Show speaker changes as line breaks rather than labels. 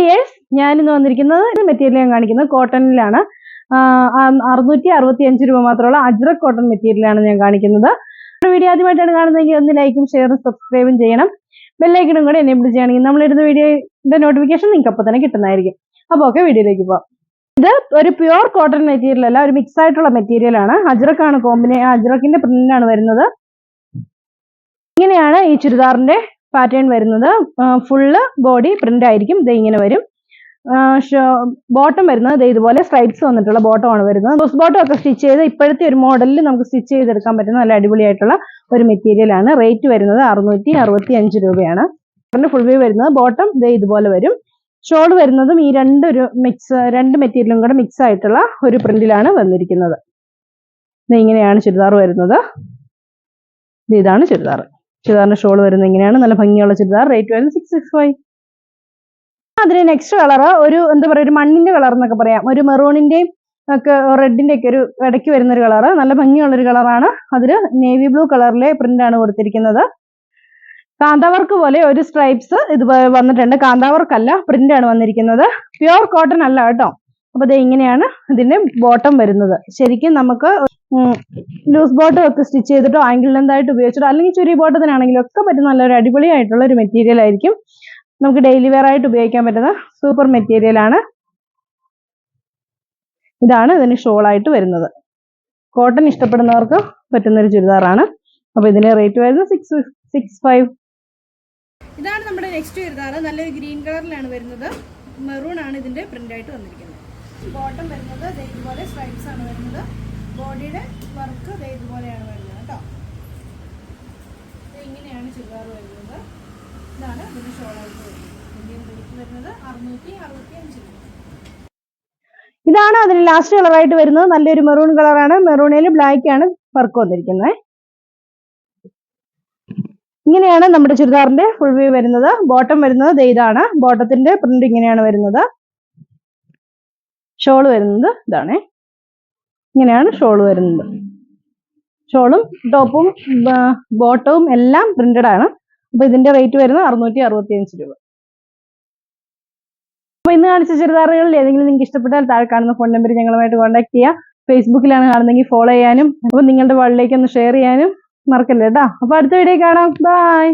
Dears ഞാനിന്ന് വന്നിരിക്കുന്നത് material ഞാൻ കാണിക്കുന്നത് കോട്ടണിലാണ് അറുന്നൂറ്റി അറുപത്തി അഞ്ച് രൂപ മാത്രമുള്ള അജ്രക് കോട്ടൺ മെറ്റീരിയലാണ് ഞാൻ കാണിക്കുന്നത്. വീഡിയോ ആദ്യമായിട്ടാണ് കാണുന്നതെങ്കിൽ ഒന്ന് ലൈക്കും ഷെയറും സബ്സ്ക്രൈബും ചെയ്യണം. ബെല്ലൈക്കണും കൂടെ എനേബിൾ ചെയ്യണമെങ്കിൽ നമ്മളിടുന്ന വീഡിയോയുടെ നോട്ടിഫിക്കേഷൻ നിങ്ങൾക്ക് അപ്പോൾ തന്നെ കിട്ടുന്നതായിരിക്കും. അപ്പോൾ ഓക്കെ വീഡിയോയിലേക്ക് പോവാം. ഇത് ഒരു പ്യുവർ കോട്ടൺ മെറ്റീരിയൽ അല്ല ഒരു മിക്സ് ആയിട്ടുള്ള മെറ്റീരിയൽ ആണ്. അജ്രക്കാണ് കോമ്പിനെ അജ്രക്കിന്റെ പ്രിന്റാണ് വരുന്നത്. ഇങ്ങനെയാണ് ഈ ചുരിദാറിന്റെ പാറ്റേൺ വരുന്നത് ഫുള്ള് ബോഡി പ്രിന്റ് ആയിരിക്കും. ഇത് ഇങ്ങനെ വരും. ബോട്ടം വരുന്നത് ഇതുപോലെ സ്ട്രൈപ്സ് വന്നിട്ടുള്ള ബോട്ടം ആണ് വരുന്നത്. ബോസ് ബോട്ടം ഒക്കെ സ്റ്റിച്ച് ചെയ്ത് ഇപ്പോഴത്തെ ഒരു മോഡലിൽ നമുക്ക് സ്റ്റിച്ച് ചെയ്തെടുക്കാൻ പറ്റുന്ന നല്ല അടിപൊളിയായിട്ടുള്ള ഒരു മെറ്റീരിയലാണ് റേറ്റ് വരുന്നത് അറുന്നൂറ്റി അറുപത്തി അഞ്ച് രൂപയാണ് ഫുൾ വ്യൂ വരുന്നത് ബോട്ടം ദേ ഇതുപോലെ വരും. ഷോൾ വരുന്നതും ഈ രണ്ട് ഒരു മിക്സ് രണ്ട് മെറ്റീരിയലും കൂടെ മിക്സ് ആയിട്ടുള്ള ഒരു പ്രിന്റിലാണ് വന്നിരിക്കുന്നത്. ഇങ്ങനെയാണ് ചുരിദാർ വരുന്നത്. ഇതാണ് ചുരിദാർ. ചുരിദാറിന്റെ ഷോൾ വരുന്നത് ഇങ്ങനെയാണ്. നല്ല ഭംഗിയുള്ള ചുരിദാർ. റേറ്റ് വരുന്നത് സിക്സ് സിക്സ് ഫൈവ് അതിന് നെക്സ്റ്റ് കളർ ഒരു എന്താ പറയുക ഒരു മണ്ണിന്റെ കളർ എന്നൊക്കെ പറയാം. ഒരു മെറൂണിന്റെയും ഒക്കെ റെഡിന്റെ ഒക്കെ ഒരു ഇടയ്ക്ക് വരുന്ന ഒരു കളറ് നല്ല ഭംഗിയുള്ള ഒരു കളറാണ് അതിൽ നേവി ബ്ലൂ കളറിലെ പ്രിന്റ് ആണ് കൊടുത്തിരിക്കുന്നത്. കാന്താവർക്ക് പോലെ ഒരു സ്ട്രൈപ്സ് ഇത് വന്നിട്ടുണ്ട്. കാന്താവർക്ക് അല്ല പ്രിന്റ് ആണ് വന്നിരിക്കുന്നത്. പ്യുവർ കോട്ടൺ അല്ല കേട്ടോ. അപ്പൊ ഇത് ഇങ്ങനെയാണ് ഇതിന്റെ ബോട്ടം വരുന്നത്. ശരിക്കും നമുക്ക് ലൂസ് ബോട്ടം ഒക്കെ സ്റ്റിച്ച് ചെയ്തിട്ടോ ആംഗിൾ എന്തായിട്ട് ഉപയോഗിച്ചിട്ടോ അല്ലെങ്കിൽ ചുരി ബോട്ടത്തിനാണെങ്കിലും ഒക്കെ പറ്റുന്ന നല്ലൊരു അടിപൊളി ആയിട്ടുള്ള ഒരു മെറ്റീരിയൽ ആയിരിക്കും. നമുക്ക് ഡെയിലി വെയർ ആയിട്ട് ഉപയോഗിക്കാൻ പറ്റുന്ന സൂപ്പർ മെറ്റീരിയൽ ആണ്. ഇതാണ് ഇതിന് ഷോൾ ആയിട്ട് വരുന്നത്. കോട്ടൺ ഇഷ്ടപ്പെടുന്നവർക്ക് പറ്റുന്ന ഒരു ചുരിദാറാണ്. അപ്പൊ ഇതിന് റേറ്റ് വരുന്നത് സിക്സ് സിക്സ് ഫൈവ്
ഇതാണ് നമ്മുടെ നെക്സ്റ്റ് ചുരിദാർ നല്ലൊരു ഗ്രീൻ കളറിലാണ് വരുന്നത്. മെറൂൺ ആണ് ഇതിന്റെ പ്രിന്റ് ആയിട്ട് വന്നിരിക്കുന്നത്. ബോട്ടം വരുന്നത് ഇതുപോലെ സ്ട്രൈപ്സ് ആണ് വരുന്നത്. ബോഡിയുടെ വർക്ക് ഇതുപോലെയാണ് വരുന്നത് കേട്ടോ. ഇങ്ങനെയാണ് ചുരിദാർ വരുന്നത്. ഇതാണ് അതിന്റെ ഷോളായിട്ട് വരുന്നത്. ഇന്ത്യൻ റേറ്റ് വരുന്നത് അറുന്നൂറ്റി അറുപത്തി അഞ്ച് രൂപ.
ഇതാണ് അതിന് ലാസ്റ്റ് കളറായിട്ട് വരുന്നത്. നല്ലൊരു മെറൂൺ കളറാണ് മെറൂണിൽ ബ്ലാക്ക് ആണ് വർക്ക് വന്നിരിക്കുന്നത്. ഇങ്ങനെയാണ് നമ്മുടെ ചുരിദാറിന്റെ ഫുൾ വ്യൂ വരുന്നത്. ബോട്ടം വരുന്നത് ഇതാണ്. ബോട്ടത്തിന്റെ പ്രിന്റ് ഇങ്ങനെയാണ് വരുന്നത്. ഷോൾ വരുന്നത് ഇതാണ്. ഇങ്ങനെയാണ് ഷോൾ വരുന്നത്. ഷോളും ടോപ്പും ബോട്ടവും എല്ലാം പ്രിന്റഡ് ആണ്. അപ്പൊ ഇതിന്റെ റേറ്റ് വരുന്നത് അറുന്നൂറ്റി അറുപത്തി അഞ്ച് രൂപ. അപ്പൊ ഇന്ന് കാണിച്ച ചെറുതാറുകളിൽ ഏതെങ്കിലും നിങ്ങൾക്ക് ഇഷ്ടപ്പെട്ടാൽ താഴെ കാണുന്ന ഫോൺ നമ്പർ ഞങ്ങളുമായിട്ട് കോൺടാക്ട് ചെയ്യുക ഫേസ്ബുക്കിലാണ് കാണുന്നതെങ്കിൽ ഫോളോ ചെയ്യാനും അപ്പൊ നിങ്ങളുടെ വാളിലേക്ക് ഒന്ന് ഷെയർ ചെയ്യാനും മറക്കല്ലേ കേട്ടോ അപ്പൊ അടുത്ത വീഡിയോ കാണാം. ബൈ